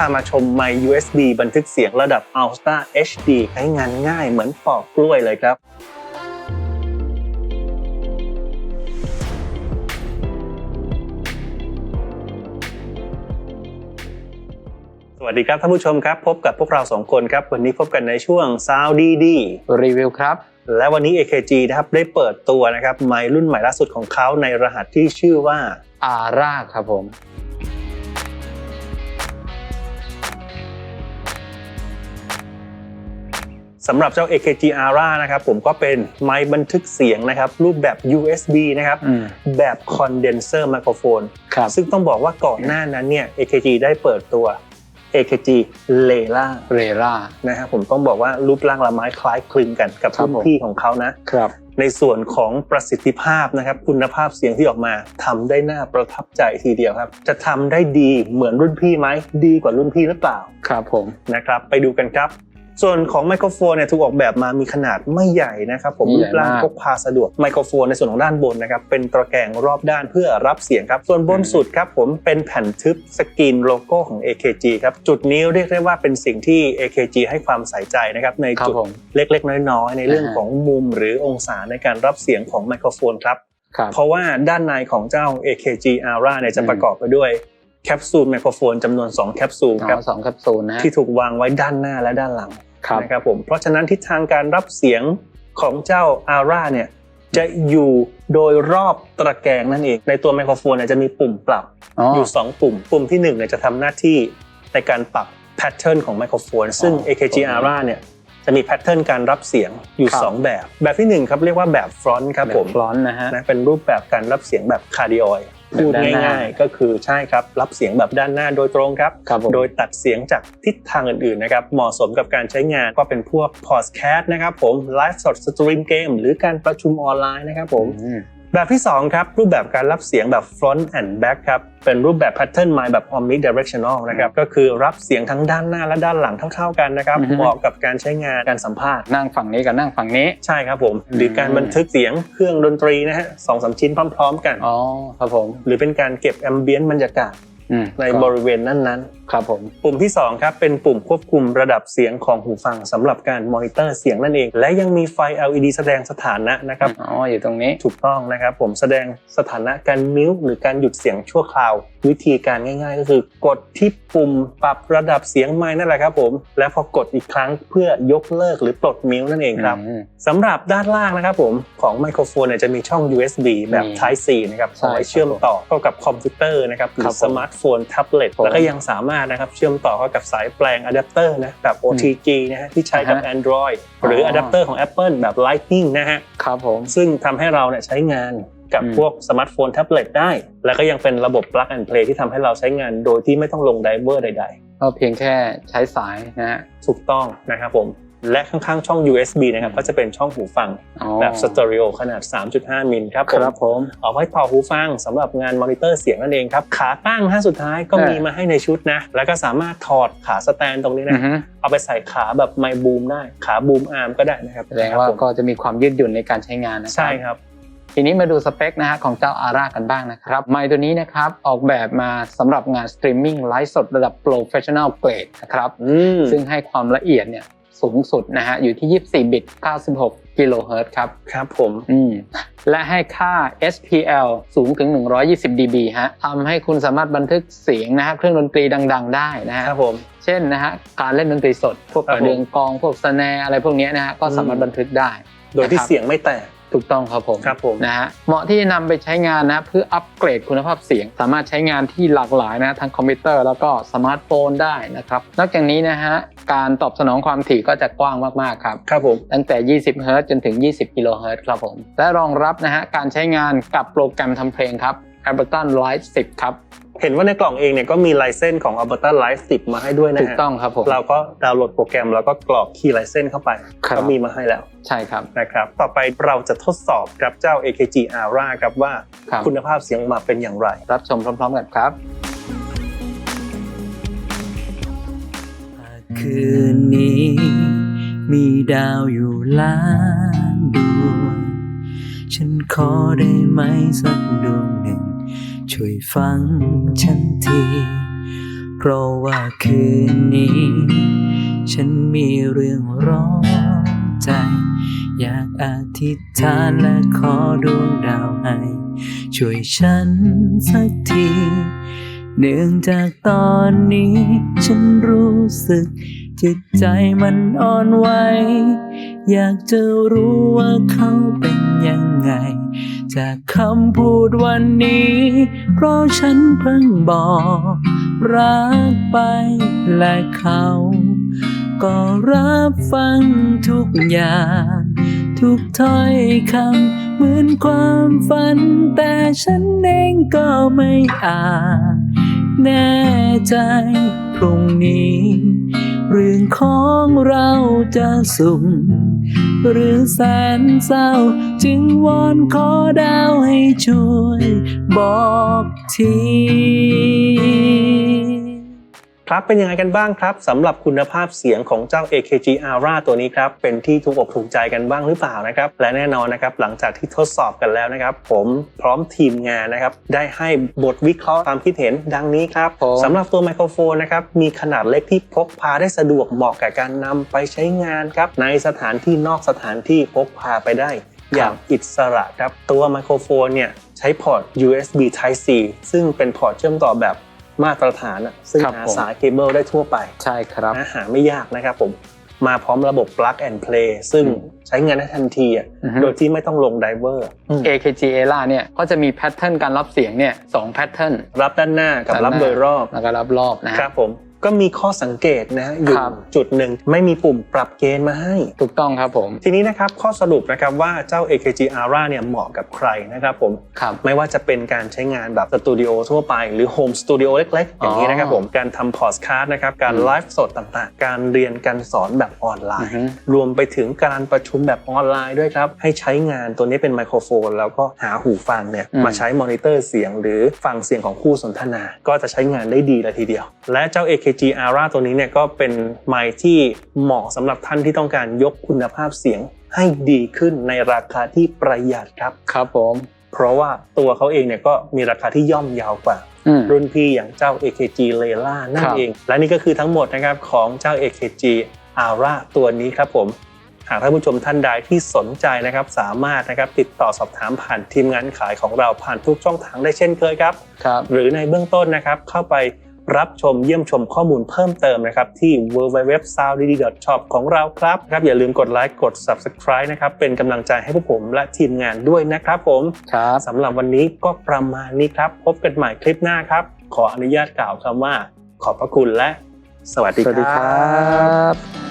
พามาชมไมค์ USB บันทึกเสียงระดับ Ultra HD ใช้งานง่ายเหมือนปอกกล้วยเลยครับสวัสดีครับท่านผู้ชมครับ พบกับพวกเราสองคนครับ วันนี้พบกันในช่วง Sound DD รีวิวครับ และวันนี้ AKG นะครับได้เปิดตัวนะครับไมค์รุ่นใหม่ล่าสุดของเขาในรหัสที่ชื่อว่าอาร่าครับผม สำหรับเจ้า AKG Ara นะครับผมก็เป็นไมค์บันทึกเสียงนะครับรูปแบบ USB นะครับอืมแบบ condenser microphone ครับซึ่งต้องบอกว่าก่อนหน้านั้นเนี่ย AKG ได้เปิดตัว AKG Lela เรร่านะครับผมต้องบอกว่ารูปร่างละไม้คล้ายคลึงกันกับครับรุ่นผมพี่ของเขานะครับในส่วนของประสิทธิภาพนะครับคุณภาพเสียงที่ออกมาทำได้น่าประทับใจทีเดียวครับ จะทำได้ดีเหมือนรุ่นพี่ไหมดีกว่ารุ่นพี่หรือเปล่าครับผมนะครับ ไปดูกันครับ ส่วนของไมโครโฟนเนี่ยถูกออกแบบมามีขนาดไม่ใหญ่นะครับผมรูปร่างพกพาสะดวกไมโครโฟนในส่วนของด้านบนนะครับเป็นตะแกรงรอบด้านเพื่อรับเสียงครับส่วนบนสุดครับผมเป็นแผ่นทึบสกรีนโลโก้ของ AKG ครับจุดนี้เรียกได้ว่าเป็นสิ่งที่ AKG ให้ความใส่ใจนะครับในครับจุดผมเล็กๆ น้อยๆในเรื่องอ่าฮะของมุมหรือองศาในการรับเสียงของไมโครโฟนครับครับเพราะว่าด้านในของเจ้า AKG Ara เนี่ยจะอืมประกอบไปด้วยแคปซูลไมโครโฟนจำนวน 2 แคปซูลอ๋ครับอสองแคปซูลนะฮะที่ถูกวางไว้ด้านหน้าและด้านหลังครับ นะครับผมเพราะฉะนั้นทิศทางการรับเสียงของเจ้า Ara เนี่ยจะอยู่โดยรอบตะแกรงนั่นเอง ในตัวไมโครโฟนเนี่ยจะมีปุ่มปรับอ๋ออยู่ 2 ปุ่ม ปุ่มที่1เนี่ยจะทำหน้าที่ในการปรับแพทเทิร์นของไมโครโฟน ซึ่งอ๋อ AKG Ara เนี่ยจะมีแพทเทิร์นการรับเสียงอยู่ครับ2แบบ แบบที่1ครับเรียกว่าแบบฟรอนต์ครับผมฟลอนต์นะฮะนะเป็นรูปแบบการรับเสียงแบบคาร์ดิออยแบบ พูดด้านหน้าง่ายๆ ก็คือใช่ครับ รับเสียงแบบด้านหน้าโดยตรงครับครับผมโดยตัดเสียงจากทิศทางอื่นๆนะครับเหมาะสมกับการใช้งานก็เป็นพวกพอดแคสต์นะครับผมไลฟ์สดสตรีมเกมหรือการประชุมออนไลน์นะครับผมอืม แบบที่ 2 ครับ รูปแบบการรับเสียงแบบ front and back ครับ เป็นรูปแบบ pattern mic แบบ omnidirectional นะครับก็คือรับเสียงทั้งด้านหน้าและด้านหลังเท่า ๆกันนะครับอือฮึ เหมาะกับการใช้งานการสัมภาษณ์ นั่งฝั่งนี้กับนั่งฝั่งนี้ ใช่ครับผมอืมหรือการบันทึกเสียงเครื่องดนตรีนะฮะสองสามชิ้นพร้อม ๆ กัน อ๋อ ครับผมหรือเป็นการเก็บแอมเบียนบรรยากาศอืมในก็บริเวณนั้น ครับผมๆปุ่มที่ 2 ครับ เป็นปุ่มควบคุมระดับเสียงของหูฟังสำหรับการมอนิเตอร์เสียงนั่นเอง และยังมีไฟ LED แสดงสถานะนะครับ อ๋อ อยู่ตรงนี้ ถูกต้องนะครับ ผมแสดงสถานะการมิวหรือการหยุดเสียงชั่วคราว วิธีการง่าย ๆ ก็คือกดที่ปุ่มปรับระดับเสียงไม้นั่นแหละครับผม และพอกดอีกครั้งเพื่อยกเลิกหรือปลดมิวนั่นเองครับอืมสำหรับด้านล่างนะครับผมของไมโครโฟนเนี่ยจะมีช่อง USB แบบมี Type C นะครับใช่เอาไว้เชื่อมต่อเข้ากับคอมพิวเตอร์นะครับหรืครัอบผมสมาร์ทโฟนแท็บเล็ตผมแล้วก็ยังสามารถนะครับ เชื่อมต่อเข้ากับสายแปลงอะแดปเตอร์นะแบบ OTG นะฮะที่ใช้กับอ่าฮะ Android หรือออะแดปเตอร์ของ Apple แบบ Lightning นะฮะครับผมซึ่งทำให้เราเนี่ยใช้งานกับอืมพวกสมาร์ทโฟนแท็บเล็ตได้ แล้วก็ยังเป็นระบบ plug and play ที่ทำให้เราใช้งานโดยที่ไม่ต้องลงไดเวอร์ใดก็เพียงแค่ใช้สายนะฮะๆถูกต้องนะครับผม และข้างๆ ช่อง USB นะครับก็จะเป็นช่องหูฟังอ๋อแบบสเตอริโอขนาด 3.5 มิลครับผคมรับผมเอาไว้ต่อหูฟังสำหรับงานมอนิเตอร์เสียงนั่นเองครับ ขาตั้งฮะสุดท้ายก็เออมีมาให้ในชุดนะ แล้วก็สามารถถอดขาสแตนตรงนี้อืนะอฮึเอาไปใส่ขาแบบไมบูมได้ ขาบูมอาร์มก็ได้นะครับแสดงว่าครับผมก็จะมีความยืดหยุ่นในการใช้งานนะครัใช่ครับทีนี้มาดูสเปคนะฮะของเจ้าอาร่ากันบ้างนะครับไมค์ตัวนี้นะครับออกแบบมาสำหรับงานสตรีมมิ่งไลฟ์สดระดับ Professional Grade นะครับอืมซึ่งให้ความละเอียดเนี่ย สูงสุดนะฮะอยู่ที่ 24 บิต 96 กิโลเฮิรตซ์ครับ ครับผมอืมและให้ค่า SPL สูงถึง 120 dB ฮะทำให้คุณสามารถบันทึกเสียงนะฮะเครื่องดนตรีดัง ๆ ได้นะฮะครับผม เช่นนะฮะการเล่นดนตรีสด พวกครับกระเดืองกลอง พวกสแนร์อะไรพวกเนี้ยนะฮะก็สามารถอืมบันทึกได้ โดยที่นะครับ เสียงไม่แตก ถูกต้องครับผมครับผมนะฮะเหมาะที่จะนำไปใช้งานนะเพื่ออัปเกรดคุณภาพเสียง สามารถใช้งานที่หลากหลายนะทั้งคอมพิวเตอร์แล้วก็สมาร์ทโฟนได้นะครับนอกจากนี้นะฮะการตอบสนองความถี่ก็จะกว้างมากๆครับครับผมตั้งแต่ 20 เฮิรตซ์จนถึง 20 กิโลเฮิรตซ์ครับผมและรองรับนะฮะการใช้งานกับโปรแกรมทำเพลงครับ Ableton Live 10 ครับ เห็นว่าในกล่องเองเนี่ยก็มีไลเซนส์ของ Alberta Live 10 มาให้ด้วยนะถูกฮะต้องครับผม เราก็ดาวน์โหลดโปรแกรมแล้วก็กรอกคีย์ไลเซนส์เข้าไปครับ ก็มีมาให้แล้วใช่ครับนะครับ ต่อไปเราจะทดสอบกับเจ้า AKG Ara ครับว่าครับคุณภาพเสียงออกมาเป็นอย่างไร รับชมพร้อมๆกันครับคืนนี้ มีดาวอยู่ล้านดวง ฉันขอได้ไหมสักดวงหนึ่ง ช่วยฟังฉันที เพราะว่าคืนนี้ ฉันมีเรื่องร้อนใจ อยากอธิษฐานและขอดวงดาวให้ ช่วยฉันสักที เนื่องจากตอนนี้ ฉันรู้สึกจิตใจมันอ่อนไหว อยากจะรู้ว่าเขาเป็นยังไง จากคำพูดวันนี้ เพราะฉันเพิ่งบอก รักไปและเขา ก็รับฟังทุกอย่าง ทุกถ้อยคำเหมือนความฝัน แต่ฉันเองก็ไม่อาจแน่ใจพรุ่งนี้ เรื่องของเราจะสุข หรือแสนเศร้า จึงวอนขอดาวให้ช่วยบอกที ครับ เป็นยังไงกันบ้างครับสำหรับคุณภาพเสียงของเจ้า AKG Aura ตัวนี้ครับ เป็นที่ถูกอกถูกใจกันบ้างหรือเปล่านะครับ และแน่นอนนะครับ หลังจากที่ทดสอบกันแล้วนะครับ ผมพร้อมทีมงานนะครับ ได้ให้บทวิเคราะห์ความคิดเห็นดังนี้ครับผมสำหรับตัวไมโครโฟนนะครับ มีขนาดเล็กที่พกพาได้สะดวกเหมาะกับการนำไปใช้งานครับ ในสถานที่นอกสถานที่พกพาไปได้อย่างอิสระครับ ตัวไมโครโฟนเนี่ยใช้พอร์ต USB Type C ซึ่งเป็นพอร์ตเชื่อมต่อแบบ มาตรฐานอะซึ่งครับหาผม สายเคเบิลได้ทั่วไปใช่ครับ นะหาไม่ยากนะครับผมมาพร้อมระบบ plug and play ซึ่งอืม ใช้งานได้ทันทีอะอือฮึ โดยที่ไม่ต้องลงไดเวอร์ AKG ELA เนี่ยก็จะมีแพทเทิร์นการรับเสียงเนี่ยสองแพทเทิร์น รับด้านหน้ากับรับโดยรอบแล้วก็รับรอบนะฮะครับผม ก็มีข้อสังเกตนะฮะอยู่ครับ จุดหนึ่งไม่มีปุ่มปรับเกณฑ์มาให้ ถูกต้องครับผมทีนี้นะครับข้อสรุปนะครับว่าเจ้า AKG Aura เนี่ยเหมาะกับใครนะครับผม ครับ ไม่ว่าจะเป็นการใช้งานแบบสตูดิโอทั่วไปหรือโฮมสตูดิโอเล็กๆ อย่างนี้นะครับอ๋อผม การทำพอดคาสต์นะครับ การอืมไลฟ์สดต่างๆ การเรียนการสอนแบบออนไลอือน์ ฮึ รวมไปถึงการประชุมแบบออนไลน์ด้วยครับ ให้ใช้งานตัวนี้เป็นไมโครโฟน แล้วก็หาหูฟังเนี่ยอืม มาใช้มอนิเตอร์เสียง หรือฟังเสียงของคู่สนทนา ก็จะใช้งานได้ดีเลยทีเดียว และเจ้า AKG Aura ตัวนี้เนี่ยก็เป็นไมค์ที่เหมาะสำหรับท่านที่ต้องการยกคุณภาพเสียงให้ดีขึ้นในราคาที่ประหยัดครับ ครับผม เพราะว่าตัวเขาเองเนี่ยก็มีราคาที่ย่อมเยาวกว่าอืมรุ่นพี่อย่างเจ้า AKG Layla นั่คนรับเอง และนี่ก็คือทั้งหมดนะครับของเจ้า AKG Aura ตัวนี้ครับผมหากท่านผู้ชมท่านใดที่สนใจนะครับสามารถนะครับติดต่อสอบถามผ่านทีมงานขายของเราผ่านทุกช่องทางได้เช่นเคยครับครับหรือในเบื้องต้นนะครับเข้าไป รับชมเยี่ยมชมข้อมูลเพิ่มเติมนะครับ ที่ www.sounddshop ของเราครับครับ อย่าลืมกดไลค์กด subscribe นะครับ เป็นกำลังใจให้พวกผมและทีมงานด้วยนะครับผมครับสำหรับวันนี้ก็ประมาณนี้ครับ พบกันใหม่คลิปหน้าครับ ขออนุญาตกล่าวคำว่า ขอบพระคุณและ สวัสดีสวัสดีคครัรับบ